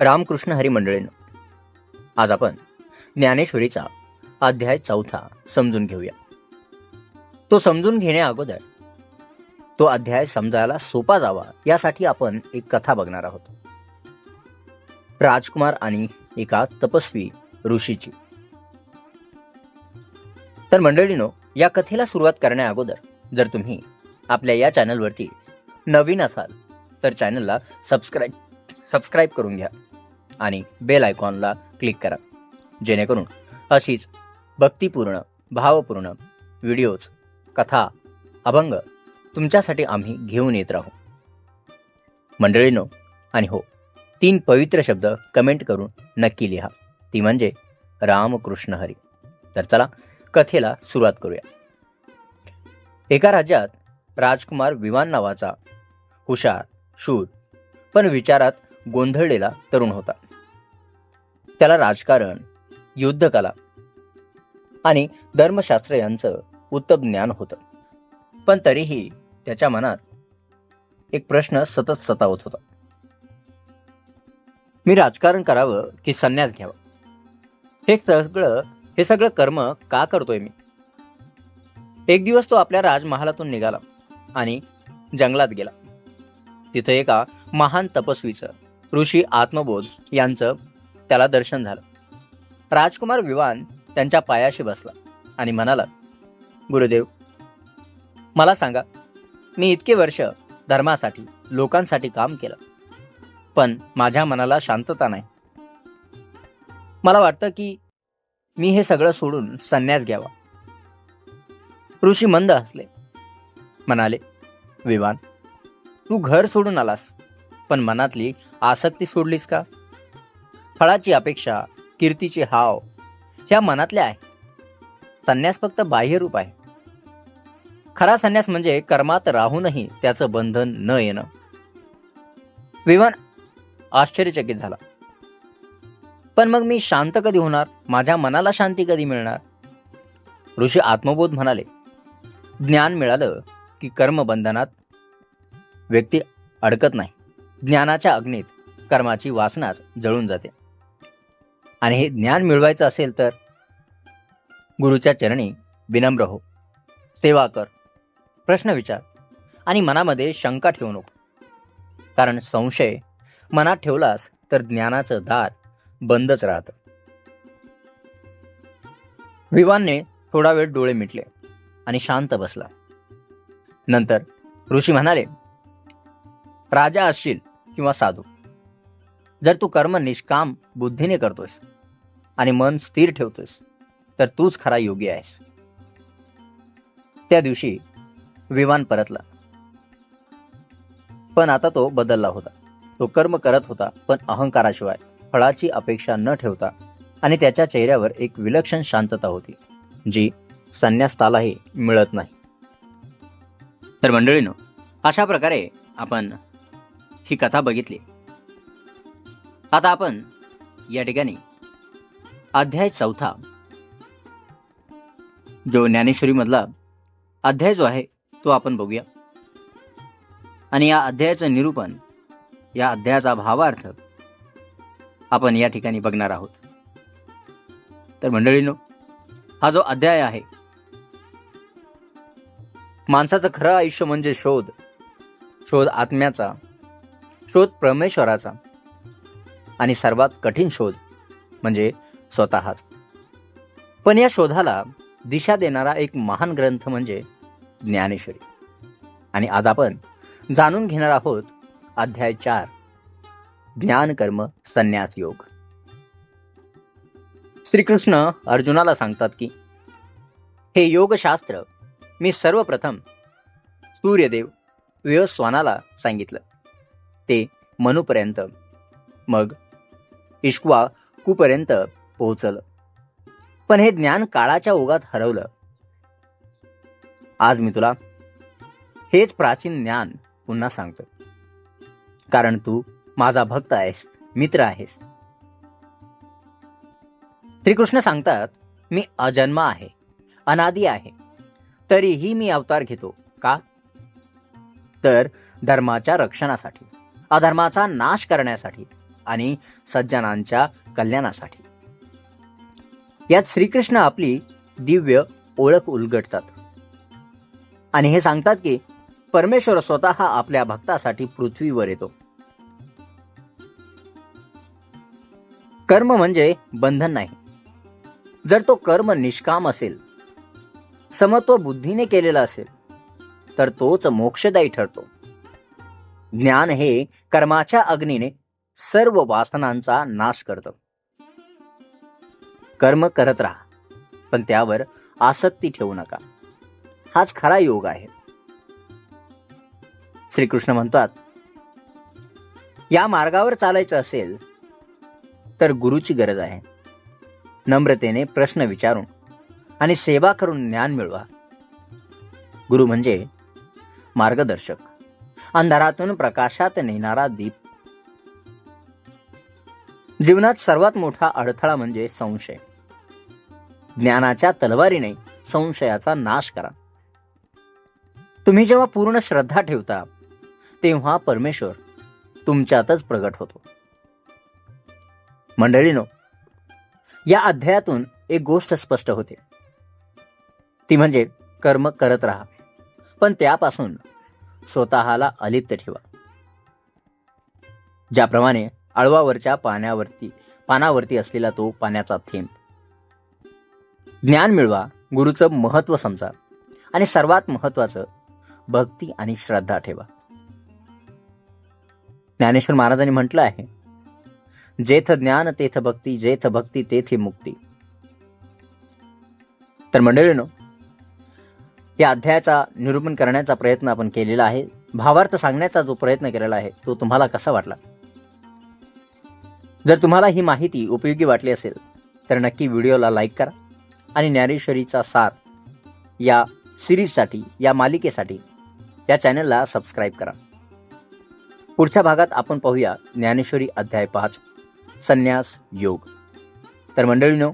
रामकृष्ण हरी आज आपण ज्ञानेश्वरीचा अध्याय चौथा समजून घेऊया. तो समजून घेण्या अगोदर तो अध्याय समजायला सोपा जावा यासाठी आपण एक कथा बघणार आहोत. राजकुमार आणि एका तपस्वी ऋषीची. तर मंडळीनो या कथेला सुरुवात करण्या अगोदर जर तुम्ही आपल्या या चॅनलवरती नवीन असाल तर चॅनलला सबस्क्राईब सबस्क्राईब करून घ्या आणि बेल आयकॉनला क्लिक करा. जेणेकरून अशीच भक्तिपूर्ण भावपूर्ण व्हिडिओज कथा अभंग तुमच्यासाठी आम्ही घेऊन येत राहू. मंडळीनो आणि हो तीन पवित्र शब्द कमेंट करून नक्की लिहा. ती म्हणजे रामकृष्ण हरी. तर चला कथेला सुरुवात करूया. एका राज्यात राजकुमार विमान नावाचा हुशार शूर पण विचारात गोंधळलेला तरुण होता. त्याला राजकारण युद्धकला आणि धर्मशास्त्र यांचं उत्तम ज्ञान होतं. पण तरीही त्याच्या मनात एक प्रश्न सतत सतावत होता. मी राजकारण करावं की संन्यास घ्यावा? हे सगळं हे सगळं कर्म का करतोय मी? एक दिवस तो आपल्या राजमहालातून निघाला आणि जंगलात गेला. तिथं एका महान तपस्वीचं ऋषी आत्मबोध यांचं त्याला दर्शन झालं. राजकुमार विवान त्यांच्या पायाशी बसला आणि म्हणाला गुरुदेव मला सांगा मी इतके वर्ष धर्मासाठी लोकांसाठी काम केलं पण माझ्या मनाला शांतता नाही. मला वाटतं की मी हे सगळं सोडून संन्यास घ्यावा. ऋषी मंद हसले. म्हणाले विवान तू घर सोडून आलास पण मनातली आसक्ती सोडलीस का? फळाची अपेक्षा कीर्तीचे हाव ह्या मनातल्या आहे. संन्यास फक्त बाह्य रूप आहे. खरा संन्यास म्हणजे कर्मात राहूनही त्याचं बंधन न येणं. विवान आश्चर्यचकित झाला. पण मग मी शांत कधी होणार? माझ्या मनाला शांती कधी मिळणार? ऋषी आत्मबोध म्हणाले ज्ञान मिळालं की कर्मबंधनात व्यक्ती अडकत नाही. ज्ञानाच्या अग्नीत कर्माची वासनाच जळून जाते. आणि हे ज्ञान मिळवायचं असेल तर गुरुच्या चरणी विनम्र हो. सेवा कर. प्रश्न विचार. आणि मनामध्ये शंका ठेवू नको. कारण संशय मनात ठेवलास तर ज्ञानाचं दार बंदच राहतं. विवानने थोडा वेळ डोळे मिटले आणि शांत बसला. नंतर ऋषी म्हणाले राजा असशील किंवा साधू. जर तू कर्म निष्काम बुद्धीने करतोयस आणि मन स्थिर ठेवतोयस तर तूच खरा योगी आहेस. त्या दिवशी विमान परतला. पण आता तो बदलला होता. तो कर्म करत होता पण अहंकाराशिवाय फळाची अपेक्षा न ठेवता आणि त्याच्या चेहऱ्यावर एक विलक्षण शांतता होती जी संन्यास्तालाही मिळत नाही. तर मंडळीनं अशा प्रकारे आपण ही कथा बघितली. आता आपण या ठिकाणी अध्याय चौथा. जो ज्ञानेश्वरी मधला अध्याय जो आहे तो आपण बघूया. आणि या अध्यायाचं निरूपण या अध्यायाचा भावार्थ आपण या ठिकाणी बघणार आहोत. तर मंडळीनो हा जो अध्याय आहे माणसाचं खरं आयुष्य म्हणजे शोध शोध आत्म्याचा शोध परमेश्वराचा. आणि सर्वात कठीण शोध म्हणजे स्वतःच. पण या शोधाला दिशा देणारा एक महान ग्रंथ म्हणजे ज्ञानेश्वरी. आणि आज आपण जाणून घेणार आहोत अध्याय चार ज्ञान कर्म संन्यास योग. श्रीकृष्ण अर्जुनाला सांगतात की हे योगशास्त्र मी सर्वप्रथम सूर्यदेव व्यस्वानाला सांगितलं. ते मनूपर्यंत. मग इश्वा कुपर्यंत पोहोचलं. पण हे ज्ञान काळाच्या ओघात हरवलं. आज मी तुला हेच प्राचीन ज्ञान पुन्हा सांगतो. कारण तू माझा भक्त आहेस मित्र आहेस. श्रीकृष्ण सांगतात मी अजन्मा आहे अनादी आहे तरीही मी अवतार घेतो का? तर धर्माच्या रक्षणासाठी. अधर्माचा नाश करण्यासाठी आणि सज्जनांच्या कल्याणासाठी. यात श्रीकृष्ण आपली दिव्य ओळख उलगडतात. आणि हे सांगतात की परमेश्वर स्वतः आपल्या भक्तासाठी पृथ्वीवर येतो. कर्म म्हणजे बंधन नाही. जर तो कर्म निष्काम असेल समत्व बुद्धीने केलेला असेल तर तोच मोक्षदायी ठरतो. ज्ञान हे कर्माच्या अग्नीने सर्व वासनांचा नाश करतं. कर्म करत राहा पण त्यावर आसक्ती ठेवू नका. हाच खरा योग आहे. श्रीकृष्ण म्हणतात या मार्गावर चालायचं असेल तर गुरुची गरज आहे. नम्रतेने प्रश्न विचारून आणि सेवा करून ज्ञान मिळवा. गुरु म्हणजे मार्गदर्शक. अंधारातून प्रकाशात नेणारा दीप. जीवनात सर्वात मोठा अडथळा म्हणजे संशय. ज्ञानाच्या तलवारीने संशयाचा नाश करा. तुम्ही जेव्हा पूर्ण श्रद्धा ठेवता तेव्हा परमेश्वर तुमच्यातच प्रगट होतो. मंडळीनो या अध्यायातून एक गोष्ट स्पष्ट होते. ती म्हणजे कर्म करत राहा. पण त्यापासून स्वतःला अलिप्त ठेवा. ज्याप्रमाणे आळवावरच्या पाण्यावरती पानावरती असलेला तो पाण्याचा थेंब. ज्ञान मिळवा गुरुचं महत्त्व समजा. आणि सर्वात महत्वाचं भक्ती आणि श्रद्धा ठेवा. ज्ञानेश्वर महाराजांनी म्हटलं आहे जेथ ज्ञान तेथ भक्ती जेथ भक्ती तेथे मुक्ती. तर मंडळीनो या अध्यायाचा निरूपण करण्याचा प्रयत्न आपण केलेला आहे. भावार्थ सांगण्याचा जो प्रयत्न केलेला आहे तो तुम्हाला कसा वाटला? जर तुम्हाला ही माहिती उपयोगी वाटली असेल तर नक्की व्हिडिओला लाईक करा आणि ज्ञानेश्वरीचा सार या सिरीजसाठी या मालिकेसाठी या चॅनलला सबस्क्राईब करा. पुढच्या भागात आपण पाहूया ज्ञानेश्वरी अध्याय पाच संन्यास योग. तर मंडळीनो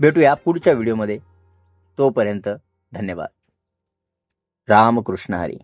भेटूया पुढच्या व्हिडिओमध्ये. तोपर्यंत धन्यवाद. रामकृष्ण हरी